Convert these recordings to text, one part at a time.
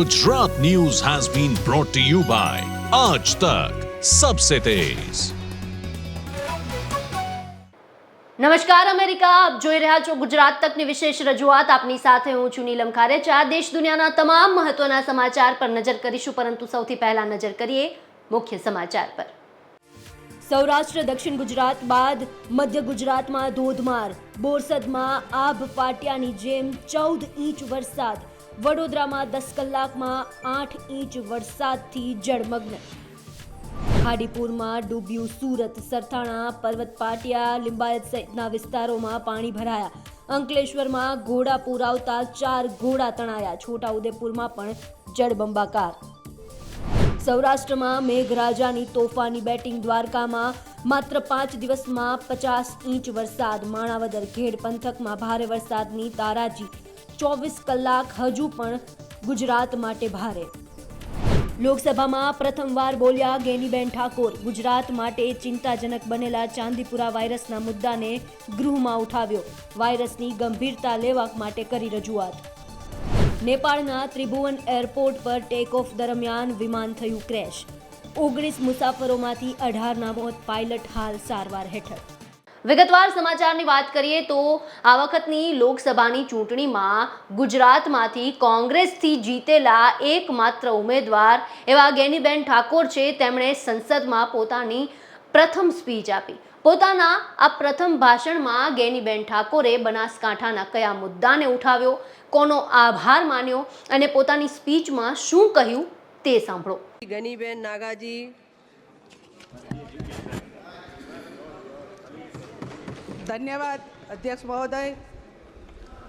Gujarat News has been brought to you by Aaj Tak, सबसे तेज નમસ્કાર America આપ જોઈ રહ્યા છો ગુજરાત તકની વિશેષ રજૂઆત આપની સાથે હું છું નીલમ ખારેચા દેશ દુનિયાના તમામ મહત્વના સમાચાર પર નજર કરીશું પરંતુ સૌથી પહેલા નજર કરીએ મુખ્ય સમાચાર પર સૌરાષ્ટ્ર દક્ષિણ ગુજરાત બાદ મધ્ય ગુજરાતમાં ધોધમાર બોરસદમાં આભ પાટિયાની જેમ ચૌદ ઇંચ વરસાદ વડોદરામાં દસ કલાકમાં આઠ ઇંચ વરસાદથી જળમગ્ન. ખાડીપુરમાં ડૂબ્યું સુરત, સરથાણા, પર્વત પાટિયા, લિંબાયત સહિતના વિસ્તારોમાં પાણી ભરાયા. અંકલેશ્વરમાં ઘોડાપુર આવતા ચાર ઘોડા તણાયા. છોટાઉદેપુરમાં પણ જળબંબાકાર. સૌરાષ્ટ્રમાં મેઘરાજાની તોફાની બેટિંગ દ્વારકામાં માત્ર પાંચ દિવસમાં પચાસ ઇંચ વરસાદ. માણાવદર ઘેડ પંથકમાં ભારે વરસાદની તારાજી. ચોવીસ કલાક હજુ પણ ગુજરાત માટે ભારે. લોકસભામાં પ્રથમવાર બોલ્યા ગેનીબેન ઠાકોર. ગુજરાત માટે ચિંતાજનક બનેલા ચાંદીપુરા વાયરસના મુદ્દાને ગૃહમાં ઉઠાવ્યો. વાયરસની ગંભીરતા લેવા માટે કરી રજૂઆત. નેપાળના ત્રિભુવન એરપોર્ટ પર ટેક ઓફ દરમિયાન વિમાન થયું ક્રેશ. ઓગણીસ મુસાફરોમાંથી અઢારના મોત, પાયલટ હાલ સારવાર હેઠળ. વિગતવાર સમાચારની વાત કરીએ તો આ વખતની લોકસભાની ચૂંટણીમાં ગુજરાતમાંથી કોંગ્રેસથી જીતેલા એકમાત્ર ઉમેદવાર એવા ગેનીબેન ઠાકોર છે. તેમણે સંસદમાં પોતાની પ્રથમ સ્પીચ આપી. પોતાના આ પ્રથમ ભાષણમાં ગેનીબેન ઠાકોરે બનાસકાંઠાના કયા મુદ્દાને ઉઠાવ્યો, કોનો આભાર માન્યો અને પોતાની સ્પીચમાં શું કહ્યું તે સાંભળો. ગેનીબેન નાગાજી धन्यवाद, अध्यक्ष महोदय।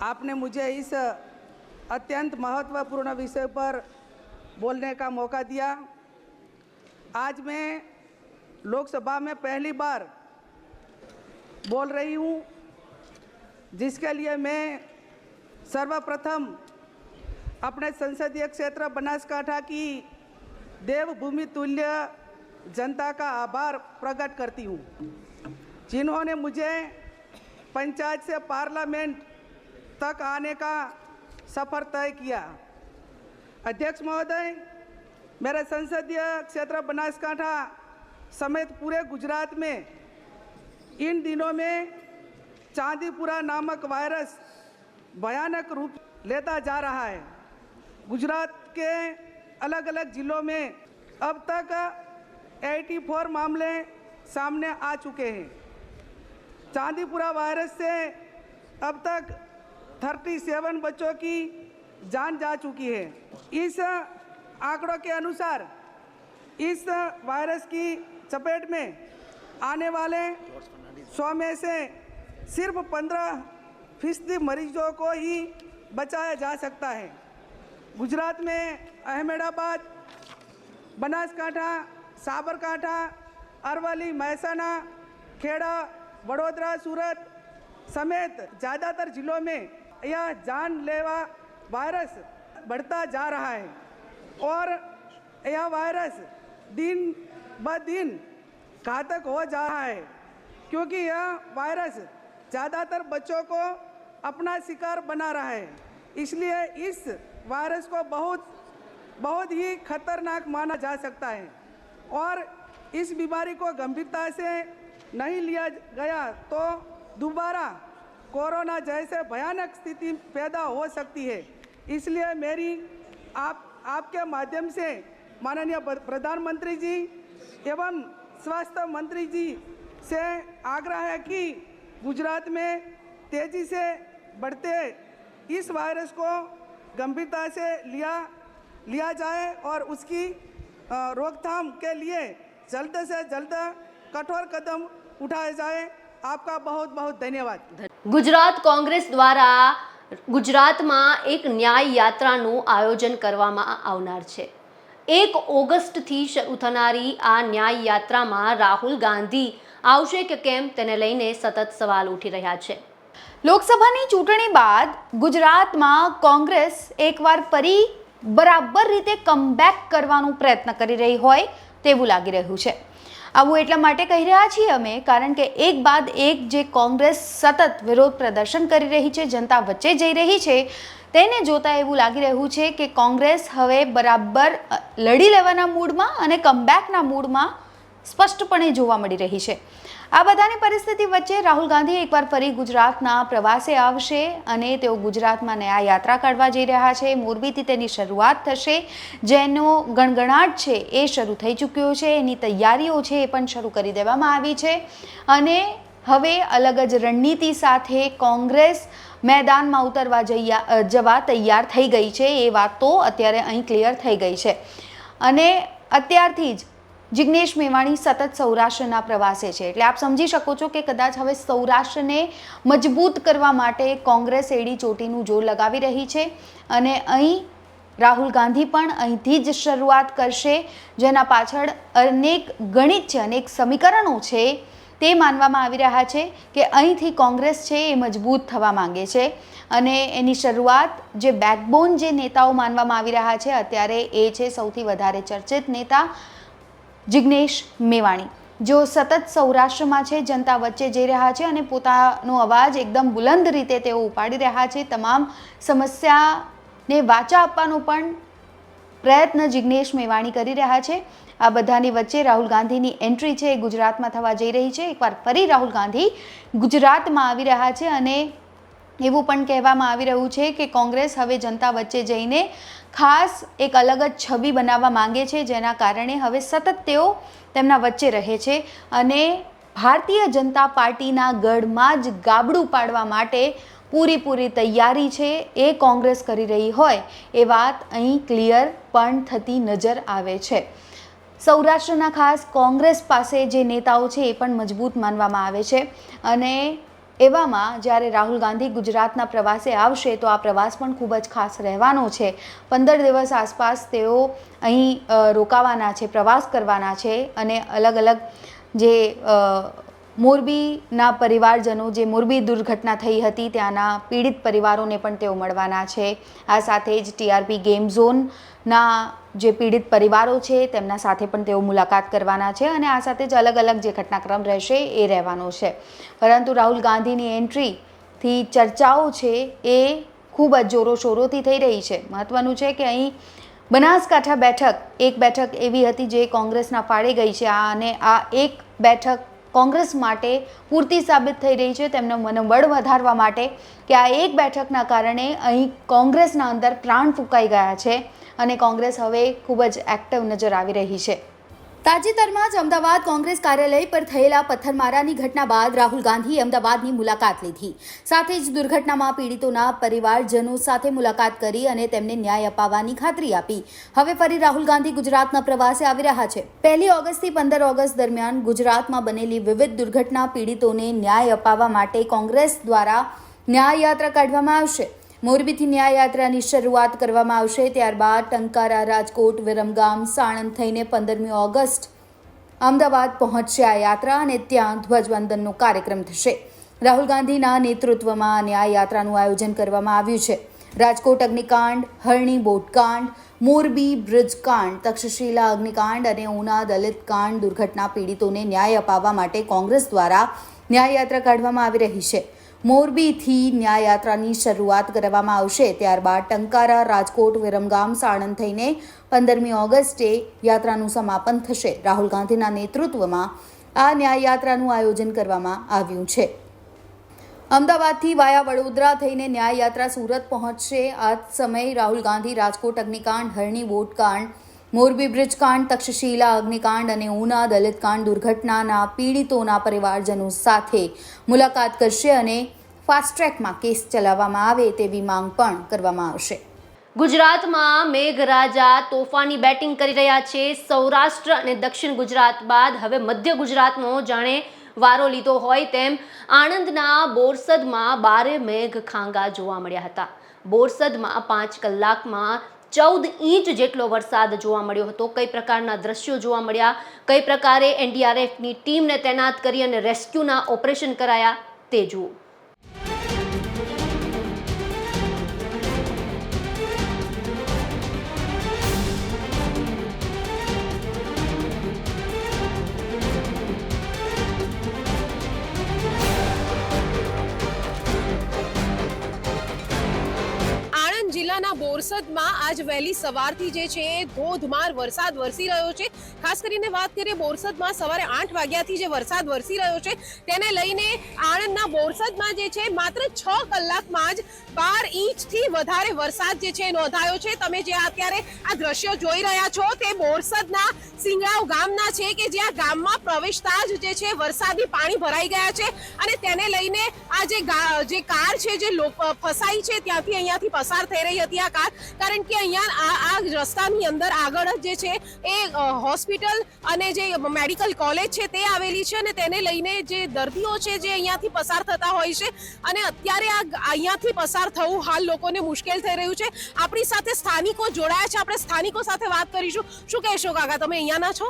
आपने मुझे इस अत्यंत महत्वपूर्ण विषय पर बोलने का मौका दिया। आज मैं लोकसभा में पहली बार बोल रही हूँ, जिसके लिए मैं सर्वप्रथम अपने संसदीय क्षेत्र बनासकांठा की देवभूमि तुल्य जनता का आभार प्रकट करती हूँ। जिन्होंने मुझे पंचायत से पार्लियामेंट तक आने का सफ़र तय किया। अध्यक्ष महोदय, मेरे संसदीय क्षेत्र बनासकांठा समेत पूरे गुजरात में इन दिनों में चांदीपुरा नामक वायरस भयानक रूप लेता जा रहा है। गुजरात के अलग अलग ज़िलों में अब तक 84 मामले सामने आ चुके हैं। चांदीपुरा वायरस से अब तक 37 बच्चों की जान जा चुकी है। इस आंकड़ों के अनुसार इस वायरस की चपेट में आने वाले सौ में से सिर्फ़ 15 फ़ीसदी मरीजों को ही बचाया जा सकता है। गुजरात में अहमदाबाद, बनासकांठा, साबरकांठा, अरवली, महसाना, खेड़ा वडोदरा सूरत समेत ज़्यादातर जिलों में यह जानलेवा वायरस बढ़ता जा रहा है और यह वायरस दिन ब दिन घातक हो जा रहा है क्योंकि यह वायरस ज़्यादातर बच्चों को अपना शिकार बना रहा है इसलिए इस वायरस को बहुत बहुत ही खतरनाक माना जा सकता है और इस बीमारी को गंभीरता से नहीं लिया गया तो दोबारा कोरोना जैसे भयानक स्थिति पैदा हो सकती है। इसलिए मेरी, आप, आपके माध्यम से माननीय प्रधानमंत्री जी एवं स्वास्थ्य मंत्री जी से आग्रह है कि गुजरात में तेज़ी से बढ़ते इस वायरस को गंभीरता से लिया लिया जाए और उसकी रोकथाम के लिए जल्द से जल्द कठोर कदम उठाए जाए आपका बहुत बहुत धन्यवाद ગુજરાત કોંગ્રેસ દ્વારા ગુજરાતમાં એક ન્યાય યાત્રાનું આયોજન કરવામાં આવનાર છે એક ઓગસ્ટથી શરૂ થનારી આ ન્યાય યાત્રામાં રાહુલ ગાંધી આવશે કે કેમ તેને લઈને સતત સવાલ ઉઠી રહ્યા છે લોકસભાની ચૂંટણી બાદ ગુજરાતમાં કોંગ્રેસ એકવાર ફરી બરાબર રીતે કમબેક કરવાનો પ્રયત્ન કરી રહી હોય તેવું લાગી રહ્યું છે આવું એટલા માટે કહી રહ્યા છીએ અમે, કારણ કે એક બાદ એક જે કોંગ્રેસ સતત વિરોધ પ્રદર્શન કરી રહી છે, જનતા વચ્ચે જઈ રહી છે, તેને જોતા એવું લાગી રહ્યું છે કે કોંગ્રેસ હવે બરાબર લડી લેવાના મૂડમાં અને કમબેકના મૂડમાં સ્પષ્ટપણે જોવા મળી રહી છે. આ બધાની પરિસ્થિતિ વચ્ચે રાહુલ ગાંધી એકવાર ફરી ગુજરાતના પ્રવાસે આવશે અને તેઓ ગુજરાતમાં નયા યાત્રા કાઢવા જઈ રહ્યા છે. મોરબીથી તેની શરૂઆત થશે. જેનો ગણગણાટ છે એ શરૂ થઈ ચૂક્યો છે. એની તૈયારીઓ છે એ પણ શરૂ કરી દેવામાં આવી છે. અને હવે અલગ જ રણનીતિ સાથે કોંગ્રેસ મેદાનમાં ઉતરવા જવા તૈયાર થઈ ગઈ છે. એ વાત તો અત્યારે અહીં ક્લિયર થઈ ગઈ છે. અને અત્યારથી જ જિગ્નેશ મેવાણી સતત સૌરાષ્ટ્રના પ્રવાસે છે. એટલે આપ સમજી શકો છો કે કદાચ હવે સૌરાષ્ટ્રને મજબૂત કરવા માટે કોંગ્રેસ એડી ચોટીનું જોર લગાવી રહી છે અને અહીં રાહુલ ગાંધી પણ અહીંથી જ શરૂઆત કરશે, જેના પાછળ અનેક ગણિત છે, અનેક સમીકરણો છે તે માનવામાં આવી રહ્યા છે કે અહીંથી કોંગ્રેસ છે એ મજબૂત થવા માંગે છે અને એની શરૂઆત જે બેકબોન જે નેતાઓ માનવામાં આવી રહ્યા છે, અત્યારે એ છે સૌથી વધારે ચર્ચિત નેતા જિગ્નેશ મેવાણી. જો સતત સૌરાષ્ટ્રમાં છે, જનતા વચ્ચે જઈ રહ્યા છે અને પોતાનો અવાજ એકદમ બુલંદ રીતે તેઓ ઉપાડી રહ્યા છે. તમામ સમસ્યાને વાચા આપવાનો પણ પ્રયત્ન જિગ્નેશ મેવાણી કરી રહ્યા છે. આ બધાની વચ્ચે રાહુલ ગાંધીની એન્ટ્રી છે, એ ગુજરાતમાં થવા જઈ રહી છે. એકવાર ફરી રાહુલ ગાંધી ગુજરાતમાં આવી રહ્યા છે અને એવું પણ કહેવામાં આવી રહ્યું છે કે કોંગ્રેસ હવે જનતા વચ્ચે જઈને ખાસ એક અલગ જ છબી બનાવવા માંગે છે, જેના કારણે હવે સતત તેઓ તેમના વચ્ચે રહે છે અને ભારતીય જનતા પાર્ટીના ગઢમાં જ ગાબડું પાડવા માટે પૂરીપૂરી તૈયારી છે એ કોંગ્રેસ કરી રહી હોય એ વાત અહીં ક્લિયર પણ થતી નજર આવે છે. સૌરાષ્ટ્રના ખાસ કોંગ્રેસ પાસે જે નેતાઓ છે એ પણ મજબૂત માનવામાં આવે છે અને એવામાં જ્યારે રાહુલ ગાંધી ગુજરાતના પ્રવાસે આવશે તો આ પ્રવાસ પણ ખૂબ જ ખાસ રહેવાનો છે. પંદર દિવસ આસપાસ તેઓ અહીં રોકાવાના છે, પ્રવાસ કરવાના છે અને અલગ અલગ જે મોરબીના પરિવારજનો જે મોરબી દુર્ઘટના થઈ હતી, ત્યાંના પીડિત પરિવારોને પણ તેઓ મળવાના છે. આ સાથે જ ટીઆરપી ગેમ ઝોનના જે પીડિત પરિવારો છે, તેમના સાથે પણ તેઓ મુલાકાત કરવાના છે અને આ સાથે જ અલગ અલગ જે ઘટનાક્રમ રહેશે, એ રહેવાનો છે. પરંતુ રાહુલ ગાંધીની એન્ટ્રીથી ચર્ચાઓ છે, એ ખૂબ જ જોરો શોરોથી થઈ રહી છે. મહત્વનું છે કે અહીં બનાસકાંઠા બેઠક, એક બેઠક એવી હતી જે કોંગ્રેસના ફાળે ગઈ છે, આ અને આ એક બેઠક કોંગ્રેસ માટે પૂરતી સાબિત થઈ રહી છે. તેમનો મનોબળ વધારવા માટે કે આ એક બેઠકના કારણે અહીં કોંગ્રેસના અંદર પ્રાણ ફૂંકાઈ ગયા છે અને કોંગ્રેસ હવે ખૂબ જ એક્ટિવ નજર આવી રહી છે. તાજેતરમાં જ અમદાવાદ કોંગ્રેસ કાર્યાલય પર થયેલા પથ્થરમારાની ઘટના બાદ રાહુલ ગાંધીએ અમદાવાદની મુલાકાત લીધી. સાથે જ દુર્ઘટનામાં પીડિતોના પરિવારજનો સાથે મુલાકાત કરી અને તેમને ન્યાય અપાવવાની ખાતરી આપી. હવે ફરી રાહુલ ગાંધી ગુજરાતના પ્રવાસે આવી રહ્યા છે. પહેલી ઓગસ્ટથી પંદર ઓગસ્ટ દરમિયાન ગુજરાતમાં બનેલી વિવિધ દુર્ઘટના પીડિતોને ન્યાય અપાવવા માટે કોંગ્રેસ દ્વારા ન્યાય યાત્રા કાઢવામાં આવશે. મોરબીથી ન્યાય યાત્રાની શરૂઆત કરવામાં આવશે, ત્યારબાદ ટંકારા રાજકોટ, વિરમગામ, સાણંદ થઈને પંદરમી ઓગસ્ટ અમદાવાદ પહોંચશે આ યાત્રા અને ત્યાં ધ્વજવંદનનો કાર્યક્રમ થશે. રાહુલ ગાંધીના નેતૃત્વમાં ન્યાયયાત્રાનું ન્યાય યાત્રાનું આયોજન કરવામાં આવ્યું છે. રાજકોટ અગ્નિકાંડ, હરણી બોટકાંડ, મોરબી બ્રિજકાંડ તક્ષશિલા અગ્નિકાંડ અને ઉના દલિત કાંડ દુર્ઘટના પીડિતોને ન્યાય અપાવવા માટે કોંગ્રેસ દ્વારા ન્યાયયાત્રા કાઢવામાં આવી રહી છે. મોરબીથી ન્યાય યાત્રાની શરૂઆત કરવામાં આવશે. ત્યારબાદ ટંકારા, રાજકોટ, વિરમગામ, સાણંદ થઈને પંદરમી ઓગસ્ટે યાત્રાનું સમાપન થશે. રાહુલ ગાંધીના નેતૃત્વમાં આ ન્યાયયાત્રાનું આયોજન કરવામાં આવ્યું છે. અમદાવાદથી વાયા વડોદરા થઈને ન્યાયયાત્રા સુરત પહોંચશે. આ સમયે રાહુલ ગાંધી રાજકોટ, અગ્નિકાંડ, હરણી, બોટકાંડ મોરબી બ્રિજકાંડ તક્ષશિલા, અગ્નિકાંડ અને ઉના દલિતકાંડ દુર્ઘટનાના પીડિતોના પરિવારજનો સાથે મુલાકાત કરશે અને ફાસ્ટ ટ્રેકમાં કેસ ચલાવવામાં આવે તેવી માંગ પણ કરવામાં આવશે. ગુજરાતમાં મેઘરાજા તોફાની બેટિંગ કરી રહ્યા છે. સૌરાષ્ટ્ર અને દક્ષિણ ગુજરાત બાદ હવે મધ્ય ગુજરાતનો જાણે વારો લીધો હોય તેમ આણંદના બોરસદમાં બારે મેઘ ખાંગા જોવા મળ્યા હતા. બોરસદમાં પાંચ કલાકમાં ચૌદ ઇંચ જેટલો વરસાદ જોવા મળ્યો હતો. કઈ પ્રકારના દ્રશ્યો જોવા મળ્યા? કઈ પ્રકારે એનડીઆરએફની ટીમને તૈનાત કરી અને રેસ્ક્યુના ઓપરેશન કરાયા તે જુઓ. આણંદ બોરસદમાં આજ વહેલી સવારથી જે છે ધોધમાર વરસાદ વરસી રહ્યો છે. ખાસ કરીને વાત કરીએ બોરસદમાં સવારે આઠ વાગ્યાથી જે વરસાદ વરસી રહ્યો છે, તેને લઈને આણંદના બોરસદમાં જે છે માત્ર છ કલાકમાં જ બાર ઇંચથી વધારે વરસાદ જે છે નોંધાયો છે. તમે જે અત્યારે આ દ્રશ્યો જોઈ રહ્યા છો તે બોરસદના સિંગરાવ ગામના છે કે જ્યાં ગામમાં પ્રવેશતા જ જે છે વરસાદી પાણી ભરાઈ ગયા છે અને તેને લઈને આ જે કાર છે જે ફસાઈ છે ત્યાંથી અહીંયાથી પસાર થઈ રહી હતી આ કાર. કારણ કે અહીંયા આ રસ્તાની અંદર આગળ જે છે એ હોસ્પિટલ અને જે મેડિકલ કોલેજ છે તે આવેલી છે અને તેને લઈને જે દર્દીઓ છે જે અહીંયાથી પસાર થતા હોય છે અને અત્યારે આ અહીંયાથી પસાર થવું હાલ લોકોને મુશ્કેલ થઈ રહ્યું છે. આપણી સાથે સ્થાનિકો જોડાયા છે. આપણે સ્થાનિકો સાથે વાત કરીશું. શું કહેશો કાકા તમે અહીંયાના છો?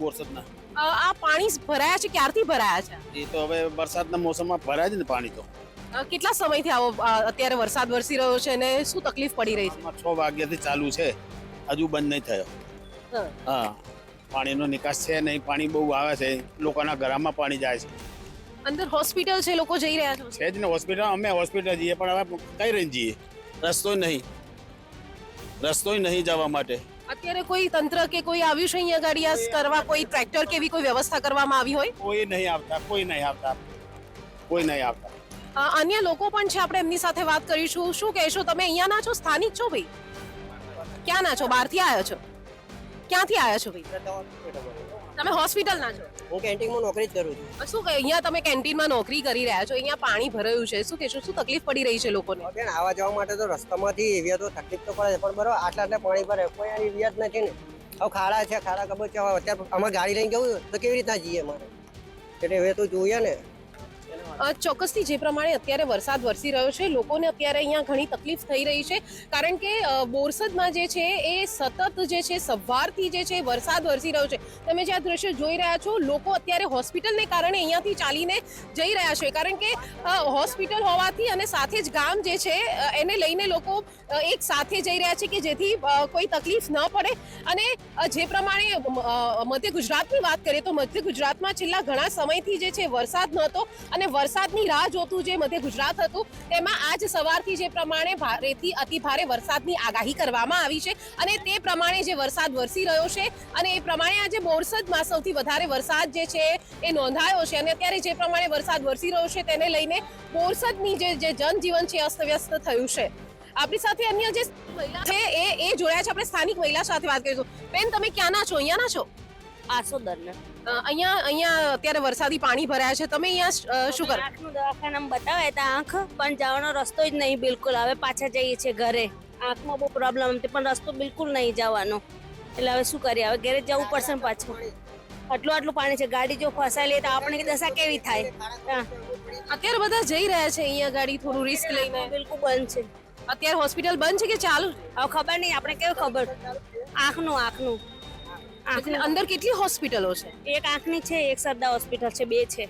બોરસદના. આ પાણી ભરાયા છે? ક્યારથી ભરાયા છે? એ તો હવે વરસાદના મોસમમાં ભરાય જ ને પાણી તો. કેટલા સમયથી આવો અત્યારે વરસાદ વરસી રહ્યો છે અને શું તકલીફ પડી રહી છે? છ વાગ્યાથી ચાલુ છે. હજુ બંધ નહીં થયો. હા. પાણીનો નિકાસ છે નહીં પાણી બહુ આવે છે. લોકોના ઘરમાં પાણી જાય છે. અંદર હોસ્પિટલ છે લોકો જઈ રહ્યા છે? છે જ ને હોસ્પિટલ અમે હોસ્પિટલ જઈએ પણ હવે કઈ રહી જઈએ? રસ્તો નહીં. રસ્તો નહીં જવા માટે. અત્યારે કોઈ તંત્ર કે કોઈ આવ્યું છે અહીંયા ગાડી? કરવા કોઈ ટ્રેક્ટર કે એવી કોઈ વ્યવસ્થા કરવામાં આવી હોય? કોઈ નહીં આવતા કોઈ નહીં આવતા. કોઈ નહીં આવતા. અન્ય લોકો પણ છે આપણે એમની સાથે વાત કરીશું. શું કહેશો તમે? અહીંયાના છો? સ્થાનિક છો ભાઈ? ક્યાંના છો? બહારથી આવ્યા છો? ક્યાંથી આવ્યા છો ભાઈ? તમે હોસ્પિટલના છો? હું કેન્ટીનમાં નોકરી જ કરું છું. શું અહીંયા તમે કેન્ટીનમાં નોકરી કરી રહ્યા છો? અહીંયા પાણી ભરાયું છે. શું કહેશો? શું તકલીફ પડી રહી છે લોકોને? બેન આવવા જવા માટે તો રસ્તામાંથી એવી તો તકલીફ તો પડે છે પણ બરાબર આટલા આટલા પાણી ભરે કોઈ આની જ નથી ને. હવે ખાડા છે ખાડા ખબર છે અત્યારે અમારે ગાડી લઈને જવું તો કેવી રીતના જઈએ મારે એટલે હવે તો જોઈએ ને. ચોક્કસથી જે પ્રમાણે અત્યારે વરસાદ વરસી રહ્યો છે, લોકોને અત્યારે અહીંયા ઘણી તકલીફ થઈ રહી છે. કારણ કે બોરસદમાં જે છે, એ સતત જે છે, સવારથી જે છે, વરસાદ વરસી રહ્યો છે. તમે જે આ દ્રશ્ય જોઈ રહ્યા છો, લોકો અત્યારે હોસ્પિટલને કારણે અહીંયાથી ચાલીને જઈ રહ્યા છે. કારણ કે હોસ્પિટલ હોવાથી અને સાથે જ ગામ જે છે એને લઈને લોકો એક સાથે જઈ રહ્યા છે કે જેથી કોઈ તકલીફ ન પડે. અને જે પ્રમાણે મધ્ય ગુજરાતની વાત કરીએ તો મધ્ય ગુજરાતમાં છેલ્લા ઘણા સમયથી જે છે, વરસાદ નહોતો અને વરસાદની રાહ જોતું જે મધ્ય ગુજરાત હતું, તેમાં આજ સવારથી જે પ્રમાણે ભારેથી અતિ ભારે વરસાદની આગાહી કરવામાં આવી છે અને તે પ્રમાણે જે વરસાદ વરસી રહ્યો છે અને એ પ્રમાણે આજે બોરસદમાં સૌથી વધારે વરસાદ જે છે એ નોંધાયો છે અને અત્યારે જે પ્રમાણે વરસાદ વરસી રહ્યો છે તેને લઈને બોરસદની જે જનજીવન છે અસ્તવ્યસ્ત થયું છે. આપણી સાથે અન્ય જે મહિલા છે એ એ જોડાયા છે. આપણે સ્થાનિક મહિલા સાથે વાત કરીશું. બેન, તમે ક્યાંના છો? અહીંયાના છો? આસોદરના અહીંયા અહીંયા અત્યારે વરસાદી પાણી ભરાયા છે. તમે અહીંયા શું કરો? આંખનું દવાખાનામાં બતાવે તો આંખ પણ જવાનો રસ્તો જ નહીં બિલકુલ. હવે પાછા જઈએ છીએ ઘરે. આંખમાં બહુ પ્રોબ્લેમ હતી પણ રસ્તો બિલકુલ નહીં જવાનો. એટલે હવે શું કરીએ? હવે ઘરે જવું પડશે ને પાછું. આટલું આટલું પાણી છે. ગાડી જો ફસાઈ લે તો આપણે દશા કેવી થાય? અત્યારે બધા જઈ રહ્યા છે અહીંયા ગાડી થોડું રિસ્ક લઈને. બિલકુલ બંધ છે. અત્યારે હોસ્પિટલ બંધ છે કે ચાલુ હવે ખબર નહીં આપણે કેવી ખબર? આંખનું આંખનું. એટલે અંદર કેટલી હોસ્પિટલો છે? એક આંખની છે એક સરદા હોસ્પિટલ છે બે છે.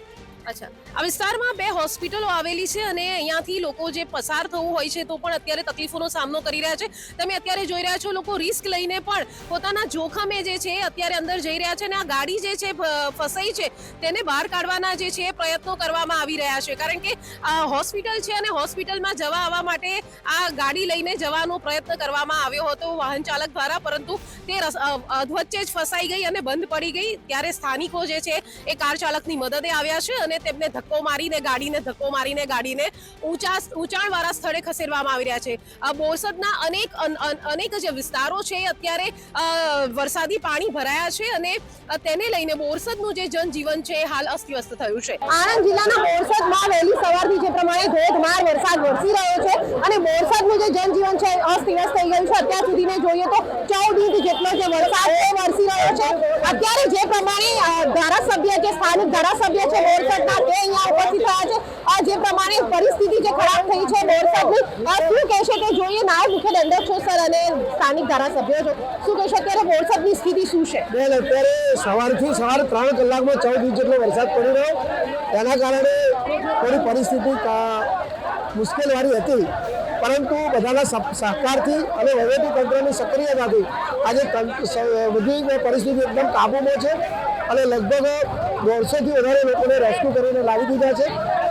અચ્છા. આ વિસ્તારમાં બે હોસ્પિટલો આવેલી છે અને અહીંયાથી લોકો જે પસાર થવું હોય છે તો પણ અત્યારે તકલીફોનો સામનો કરી રહ્યા છે. તમે અત્યારે જોઈ રહ્યા છો લોકો રિસ્ક લઈને પણ પોતાના જોખમે જે છે અત્યારે અંદર જઈ રહ્યા છે અને આ ગાડી જે છે ફસાઈ છે તેને બહાર કાઢવાના જે છે પ્રયત્નો કરવામાં આવી રહ્યા છે. કારણ કે હોસ્પિટલ છે અને હોસ્પિટલમાં જવા આવવા માટે આ ગાડી લઈને જવાનો પ્રયત્ન કરવામાં આવ્યો હતો વાહન ચાલક દ્વારા, પરંતુ તે અધવચ્ચે જ ફસાઈ ગઈ અને બંધ પડી ગઈ. ત્યારે સ્થાનિકો જે છે એ કાર ચાલકની મદદે આવ્યા છે અને તેમને ધક્કો મારીને, ગાડીને ધક્કો મારીને, ગાડીને ઊંચા ઊંચાણવાળા સ્થળે ખસેડવામાં આવી રહ્યા છે. બોરસદના અનેક અન- અન- અનેક જે વિસ્તારો છે અત્યારે વરસાદી પાણી ભરાયા છે અને તેને લઈને બોરસદનું જે જનજીવન છે હાલ અસ્તવ્યસ્ત થયું છે. આણંદ જિલ્લાના બોરસદમાં વહેલી સવારથી જે પ્રમાણે ધોધમાર વરસાદ વરસી રહ્યો છે અને બોરસદનું જે જનજીવન છે અસ્તવ્યસ્ત થઈ ગયું છે. અત્યાર સુધીને જોઈએ તો ચૌદ ઇંચ જેટલો જે વરસાદ વરસી રહ્યો છે. અત્યારે જે પ્રમાણે ધારાસભ્ય, જે સ્થાનિક ધારાસભ્ય છે બોરસદના તે અહીંયા ઉપસ્થિત થયા છે આ જે પ્રમાણે પરિસ્થિતિ જે ખરાબ થઈ છે બોરસદની આ શું કહેશે તે જોઈએ, નાયબ મુખ્ય દંડક છો, સર, અને સ્થાનિક ધારાસભ્યો છો. શું કહેશો અત્યારે બોરસદની સ્થિતિ શું છે? બેન, અત્યારે સવારથી સવાર ત્રણ કલાકમાં ચૌદ ઇંચ જેટલો વરસાદ પડી રહ્યો. તેના કારણે થોડી પરિસ્થિતિ મુશ્કેલવાળી હતી. પરંતુ બધાના સહકારથી અને વહીવટી તંત્રની સક્રિયતાથી આજે બધી પરિસ્થિતિ એકદમ કાબૂમાં છે. અને લગભગ દોઢસોથી વધારે લોકોને રેસ્ક્યુ કરીને લાવી દીધા છે.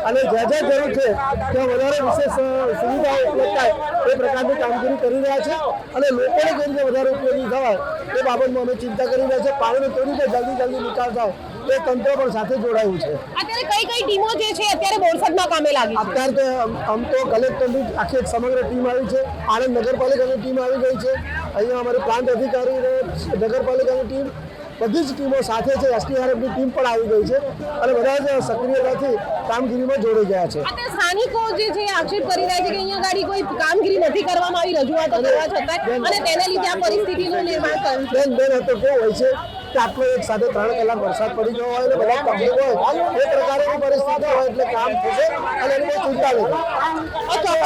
અને જ્યાં જ્યાં જરૂર છે ત્યાં વધારે વિશેષ સુવિધાઓ ઉપલબ્ધ થાય એ પ્રકારની કામગીરી કરી રહ્યા છે. અને લોકોને કેવી રીતે વધારે ઉપયોગી થવાય એ બાબતમાં અમે ચિંતા કરી રહ્યા છે. પાણીનો કેવી રીતે જલ્દી જલ્દી નિકાલ થાય એ તંત્ર પણ સાથે જોડાયું છે. અત્યારે કઈ કઈ ટીમો જે છે અત્યારે બોરસદમાં કામે લાગી છે? અત્યારે તો આમ- તો કલેક્ટરની આખી એક સમગ્ર ટીમ આવી છે. આણંદ નગરપાલિકાની ટીમ આવી ગઈ છે. અહીંયા અમારે પ્રાંત અધિકારી નગરપાલિકાની ટીમ બધી જ ટીમો સાથે છે. એસટીઆરએફની ટીમ પણ આવી ગઈ છે અને બધા જ સક્રિયતાથી કામગીરીમાં જોડાઈ ગયા છે. સ્થાનિકો જે છે આક્ષેપ કરી રહ્યા છે કે અહીંયા ગાડી કોઈ કામગીરી નથી કરવામાં આવી રજૂઆતો કરવા છતાં અને તેને લીધે આ પરિસ્થિતિનું નિર્માણ થયું બેન બેન હતો કેવું હોય છે? કે આટલો એક સાથે ત્રણ કલાક વરસાદ પડી ગયો હોય અને બધા તકલીફ હોય એ પ્રકારની પરિસ્થિતિ હોય એટલે કામ થશે અને એની ચિંતા નથી.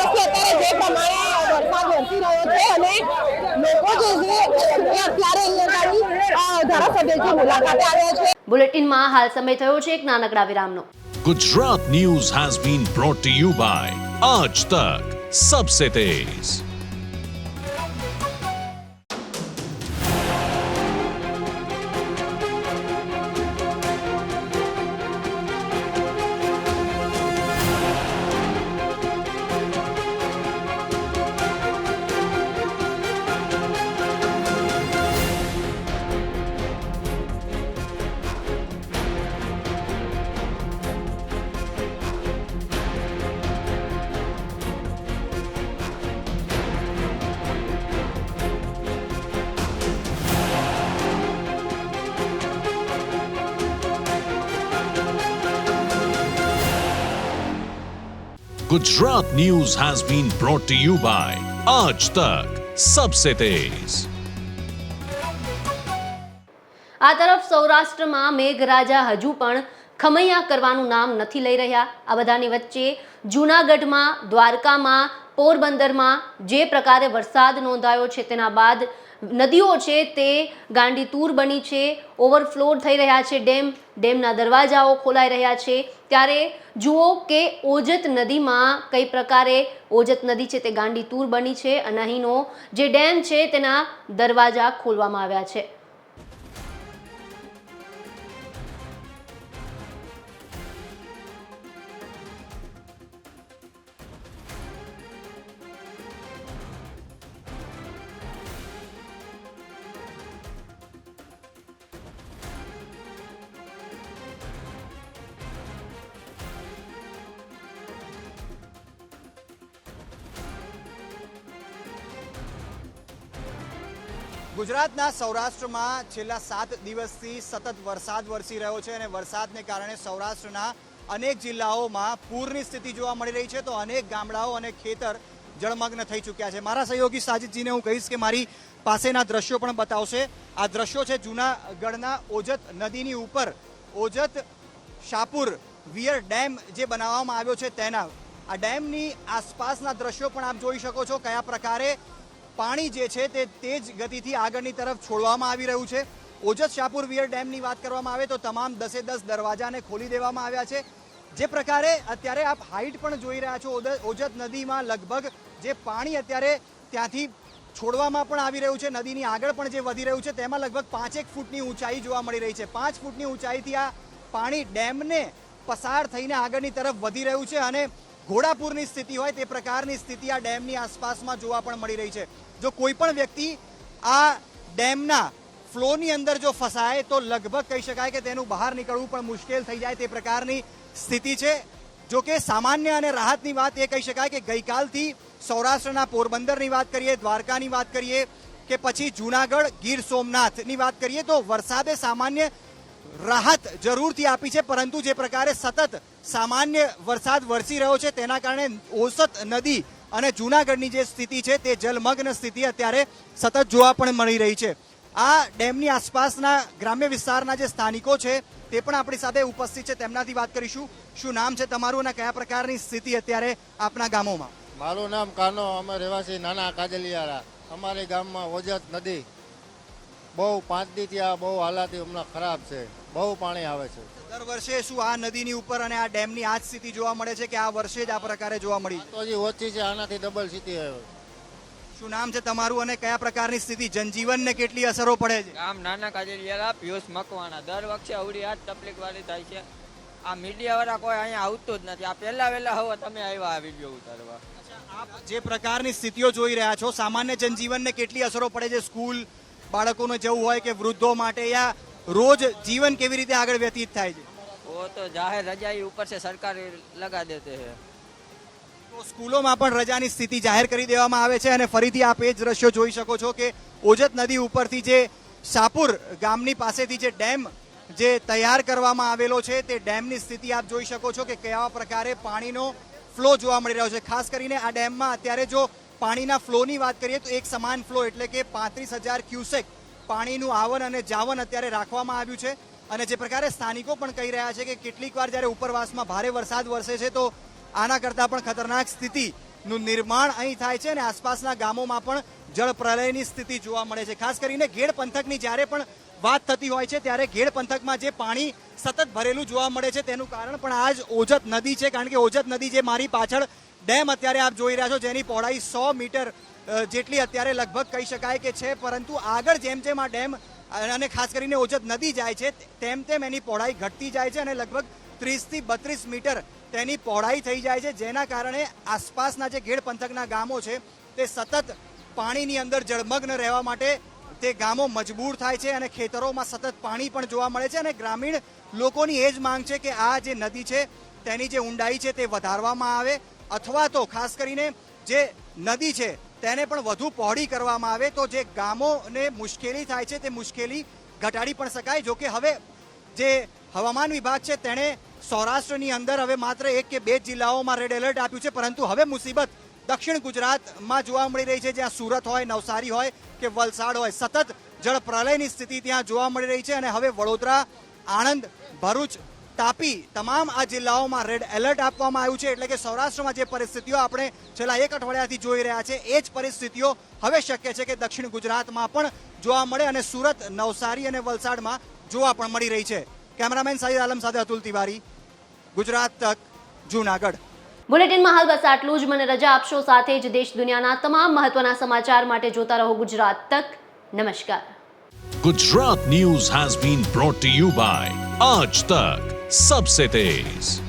બુલેટિનમાં હાલ અત્યારે થયો છે એક નાનકડા વિરામનો. Gujarat news has been brought અત્યારે અહીંયા ગાડી અ, ધારાસભ્યની મુલાકાતે Gujarat news has been brought to you by આજ તક Sabse Tez. આ તરફ સૌરાષ્ટ્રમાં મેઘરાજા હજુ પણ ખમૈયા કરવાનું નામ નથી લઈ રહ્યા આ બધાની વચ્ચે જૂનાગઢમાં, દ્વારકામાં, પોરબંદરમાં જે પ્રકારે વરસાદ નોંધાયો છે તેના બાદ નદીઓ છે તે ગાંડીતૂર બની છે ઓવરફ્લો થઈ રહ્યા છે ડેમ, ડેમના દરવાજાઓ ખોલાઈ રહ્યા છે. ત્યારે જુઓ કે ઓજત નદીમાં કઈ પ્રકારે ઓજત નદી છે તે ગાંડીતૂર બની છે અને અહીંનો જે ડેમ છે તેના દરવાજા ખોલવામાં આવ્યા છે. ગુજરાતના સૌરાષ્ટ્રમાં છેલ્લા સાત દિવસથી સતત વરસાદ વરસી રહ્યો છે અને વરસાદને કારણે સૌરાષ્ટ્રના અનેક જિલ્લાઓમાં પૂરની સ્થિતિ જોવા મળી રહી છે. તો અનેક ગામડાઓ અને ખેતર જળમગ્ન થઈ ચૂક્યા છે. મારા સહયોગી સાજિદજીને હું કહીશ કે મારી પાસેના દ્રશ્યો પણ બતાવશે. આ દ્રશ્યો છે જૂનાગઢના ઓજત નદીની ઉપર. ઓજત શાપુર વિયર ડેમ જે બનાવવામાં આવ્યો છે તેના. આ ડેમની આસપાસના દ્રશ્યો પણ આપ જોઈ શકો છો. કયા પ્રકારે પાણી જે છે તે તેજ ગતિથી આગળની તરફ છોડવામાં આવી રહ્યું છે. ઓજત શાહપુર વિયર ડેમની વાત કરવામાં આવે તો તમામ દસે દસ દરવાજાને ખોલી દેવામાં આવ્યા છે. જે પ્રકારે અત્યારે આપ હાઈટ પણ જોઈ રહ્યા છો ઓજત નદીમાં લગભગ જે પાણી અત્યારે ત્યાંથી છોડવામાં પણ આવી રહ્યું છે, નદીની આગળ પણ જે વધી રહ્યું છે, તેમાં લગભગ પાંચેક ફૂટની ઊંચાઈ જોવા મળી રહી છે. પાંચ ફૂટની ઊંચાઈથી આ પાણી ડેમને પસાર થઈને આગળની તરફ વધી રહ્યું છે અને ઘોડાપુરની સ્થિતિ હોય તે પ્રકારની સ્થિતિ આ ડેમની આસપાસમાં જોવા પણ મળી રહી છે. જો કોઈ પણ વ્યક્તિ આ ડેમના ફ્લોની અંદર જો ફસાય તો લગભગ કહી શકાય કે તેનું બહાર નીકળવું પણ મુશ્કેલ થઈ જાય તે પ્રકારની સ્થિતિ છે. જો કે સામાન્ય અને રાહતની વાત એ કહી શકાય કે ગઈકાલથી સૌરાષ્ટ્રના પોરબંદરની વાત કરીએ, દ્વારકાની વાત કરીએ કે પછી જૂનાગઢ, ગીર સોમનાથની વાત કરીએ તો વરસાદે સામાન્ય રાહત જરૂરથી આપી છે, પરંતુ જે પ્રકારે સતત સામાન્ય વરસાદ વરસી રહ્યો છે, તેના કારણે ઓસત નદી અને જૂનાગઢની જે સ્થિતિ છે, તે જલમગ્ન સ્થિતિ અત્યારે સતત જોવા પણ મળી રહી છે. આ ડેમની આસપાસના ગ્રામ્ય વિસ્તારના જે સ્થાનિકો છે, તે પણ આપણી સાથે ઉપસ્થિત છે. તેમનાથી વાત કરીશું. શું નામ છે તમારું અને કયા પ્રકારની સ્થિતિ અત્યારે આપના ગામોમાં? મારું નામ કાનો, અમે રહેવાસી નાના કાજલિયારા અમારે ગામમાં ઓજત નદી બહુ પાંચ દી આ બહુ હાલાત હમણાં ખરાબ છે. બહુ પાણી આવે છે. દર વર્ષે શું આ નદીની ઉપર અને આ ડેમની આ જ સ્થિતિ જોવા મળે છે કે આ વર્ષે જ આ પ્રકારે જોવા મળી? તો હજી ઓછી છે આનાથી ડબલ સ્થિતિ આવે. શું નામ છે તમારું અને કયા પ્રકારની સ્થિતિ? જનજીવનને કેટલી અસરો પડે છે? આમ નાના કાજલિયારા પિયુષ મકવાણા. દર વખતે અવડી આ જ તકલીફ વાળી થાય છે. આ મીડિયાવાળા કોઈ અહીંયા આવતું જ નથી. આ પહેલા વહેલા હવે તમે આવ્યા આ વીડિયો ઉતારવા. આપ જે પ્રકારની સ્થિતિઓ જોઈ રહ્યા છો સામાન્ય જનજીવનને કેટલી અસરો પડે છે? સ્કૂલ બાળકોને જવું હોય કે વૃદ્ધો માટે યા રોજ જીવન કેવી રીતે આગળ વ્યતીત થાય છે? વો તો જાહેર રજા ઉપર છે સરકાર લગા દેતે હે તો સ્કૂલોમાં પણ રજાની સ્થિતિ જાહેર કરી દેવામાં આવે છે અને ફરીથી આપ એ જ દ્રશ્યો જોઈ શકો છો કે ઓજત નદી ઉપરથી જે શાપુર ગામની પાસેથી જે ડેમ જે તૈયાર કરવામાં આવેલો છે તે ડેમની સ્થિતિ આપ જોઈ શકો છો કે કેવા પ્રકારે પાણીનો ફ્લો જોવા મળી રહ્યો છે. ખાસ કરીને આ ડેમમાં અત્યારે જો પાણીના ફ્લોની વાત કરીએ તો એક સમાન ફ્લો એટલે કે પાંત્રીસ હજાર ક્યુસેક પાણીનું આવન અને જાવન અત્યારે રાખવામાં આવ્યું છે. અને જે પ્રકારે સ્થાનિકો પણ કહી રહ્યા છે કે કેટલીક વાર જ્યારે ઉપરવાસમાં ભારે વરસાદ વરસે છે તો આના કરતાં પણ ખતરનાક સ્થિતિનું નિર્માણ અહીં થાય છે અને આસપાસના ગામોમાં પણ જળ પ્રલયની સ્થિતિ જોવા મળે છે. ખાસ કરીને ઘેડ પંથકની જ્યારે પણ વાત થતી હોય છે ત્યારે ઘેડ પંથકમાં જે પાણી સતત ભરેલું જોવા મળે છે તેનું કારણ પણ આ જ ઓજત નદી છે. કારણ કે ઓજત નદી જે મારી પાછળ ડેમ અત્યારે આપ જોઈ રહ્યા છો જેની પહોળાઈ સો મીટર જેટલી અત્યારે લગભગ કહી શકાય કે છે, પરંતુ આગળ જેમ જેમ આ ડેમ, અને ખાસ કરીને ઓજત નદી જાય છે, તેમ તેમ એની પહોળાઈ ઘટતી જાય છે અને લગભગ ત્રીસથી બત્રીસ મીટર તેની પહોળાઈ થઈ જાય છે, જેના કારણે આસપાસના જે ઘેડ પંથકના ગામો છે, તે સતત પાણીની અંદર જળમગ્ન રહેવા માટે તે ગામો મજબૂર થાય છે અને ખેતરોમાં સતત પાણી પણ જોવા મળે છે અને ગ્રામીણ લોકોની એ જ માંગ છે કે આ જે નદી છે, તેની જે ઊંડાઈ છે તે વધારવામાં આવે. અથવા તો ખાસ કરીને જે નદી છે, તેને પણ વધુ પહોળી કરવામાં આવે તો જે ગામોને મુશ્કેલી થાય છે, તે મુશ્કેલી ઘટાડી પણ શકાય. જોકે હવે જે હવામાન વિભાગ છે, તેણે સૌરાષ્ટ્રની અંદર હવે માત્ર એક કે બે જિલ્લાઓમાં રેડ એલર્ટ આપ્યું છે, પરંતુ હવે મુસીબત દક્ષિણ ગુજરાતમાં જોવા મળી રહી છે, જ્યાં સુરત હોય, નવસારી હોય કે વલસાડ હોય, સતત જળ પ્રલયની સ્થિતિ ત્યાં જોવા મળી રહી છે અને હવે વડોદરા, આણંદ, ભરૂચ તાપી તમામ આ જિલ્લાઓમાં રેડ એલર્ટ આપવામાં આવ્યું છે. એટલે કે સૌરાષ્ટ્રમાં જે પરિસ્થિતિઓ આપણે છેલ્લા એક અઠવાડિયાથી જોઈ રહ્યા છે એ જ પરિસ્થિતિઓ હવે શક્ય છે કે દક્ષિણ ગુજરાતમાં પણ જોવા મળે અને સુરત નવસારી અને વલસાડમાં જોવા પણ મળી રહી છે. કેમેરામેન સાહિદ આલમ સાથે અતુલ તિવારી ગુજરાત તક જૂનાગઢ. બુલેટિનમાં હાલ બસ આટલું જ. મને રજા આપશો સાથે જ દેશ દુનિયાના તમામ મહત્વના સમાચાર માટે જોતા રહો ગુજરાત તક. નમસ્કાર. Gujarat news has been brought you by Aaj Tak subsidies.